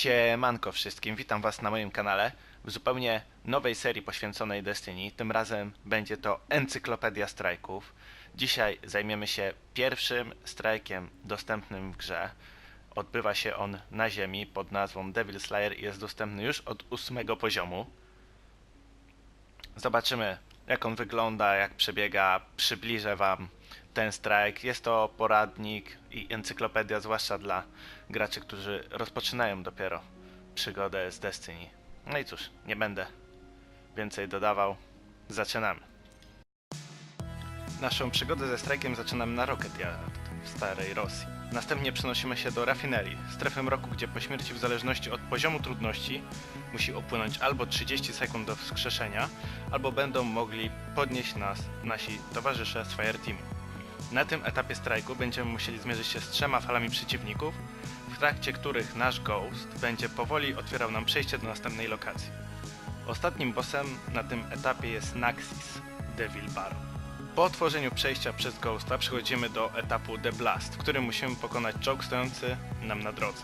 Siemanko wszystkim, witam was na moim kanale w zupełnie nowej serii poświęconej Destiny. Tym razem będzie to Encyklopedia Strajków. Dzisiaj zajmiemy się pierwszym strajkiem dostępnym w grze. Odbywa się on na ziemi pod nazwą Devil Slayer i jest dostępny już od ósmego poziomu. Zobaczymy jak on wygląda, jak przebiega, przybliżę wam ten strajk. Jest to poradnik i encyklopedia, zwłaszcza dla graczy, którzy rozpoczynają dopiero przygodę z Destiny. No i cóż, nie będę więcej dodawał. Zaczynamy. Naszą przygodę ze strajkiem zaczynamy na Rocket Yard w starej Rosji. Następnie przenosimy się do rafinerii, strefy mroku, gdzie po śmierci w zależności od poziomu trudności musi upłynąć albo 30 sekund do wskrzeszenia, albo będą mogli podnieść nas nasi towarzysze z Fireteamu. Na tym etapie strajku będziemy musieli zmierzyć się z trzema falami przeciwników, w trakcie których nasz Ghost będzie powoli otwierał nam przejście do następnej lokacji. Ostatnim bossem na tym etapie jest Naxis, Devil Baron. Po otworzeniu przejścia przez Ghosta przechodzimy do etapu The Blast, w którym musimy pokonać czołg stojący nam na drodze.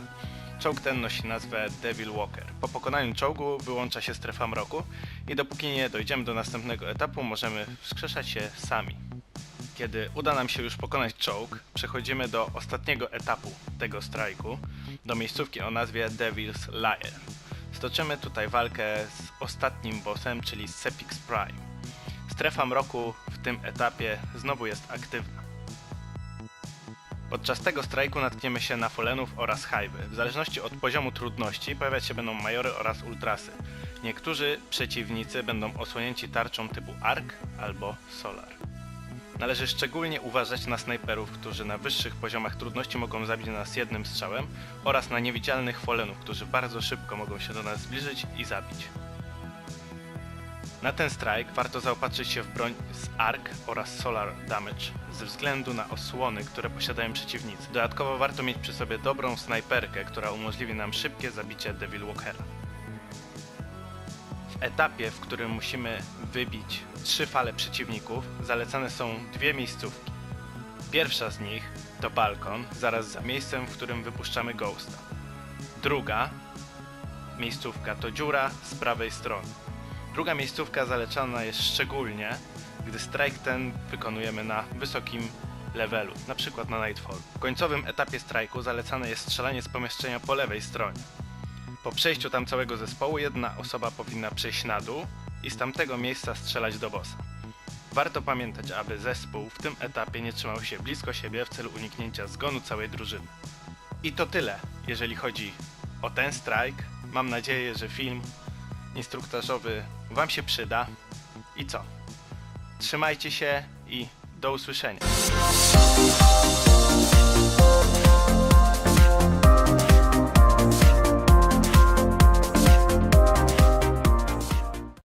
Czołg ten nosi nazwę Devil Walker. Po pokonaniu czołgu wyłącza się strefa mroku i dopóki nie dojdziemy do następnego etapu możemy wskrzeszać się sami. Kiedy uda nam się już pokonać czołg, przechodzimy do ostatniego etapu tego strajku, do miejscówki o nazwie Devil's Lair. Stoczymy tutaj walkę z ostatnim bossem, czyli Sepix Prime. Strefa mroku w tym etapie znowu jest aktywna. Podczas tego strajku natkniemy się na Folenów oraz Hajwy. W zależności od poziomu trudności pojawiać się będą majory oraz ultrasy. Niektórzy przeciwnicy będą osłonięci tarczą typu Ark albo Solar. Należy szczególnie uważać na snajperów, którzy na wyższych poziomach trudności mogą zabić nas jednym strzałem oraz na niewidzialnych folenów, którzy bardzo szybko mogą się do nas zbliżyć i zabić. Na ten strajk warto zaopatrzyć się w broń z Arc oraz Solar Damage ze względu na osłony, które posiadają przeciwnicy. Dodatkowo warto mieć przy sobie dobrą snajperkę, która umożliwi nam szybkie zabicie Devil Walkera. Etapie, w którym musimy wybić trzy fale przeciwników, zalecane są dwie miejscówki. Pierwsza z nich to balkon, zaraz za miejscem, w którym wypuszczamy Ghosta. Druga miejscówka to dziura z prawej strony. Druga miejscówka zalecana jest szczególnie, gdy strajk ten wykonujemy na wysokim levelu, na przykład na Nightfall. W końcowym etapie strajku zalecane jest strzelanie z pomieszczenia po lewej stronie. Po przejściu tam całego zespołu jedna osoba powinna przejść na dół i z tamtego miejsca strzelać do bossa. Warto pamiętać, aby zespół w tym etapie nie trzymał się blisko siebie w celu uniknięcia zgonu całej drużyny. I to tyle, jeżeli chodzi o ten strajk. Mam nadzieję, że film instruktażowy Wam się przyda. I co? Trzymajcie się i do usłyszenia.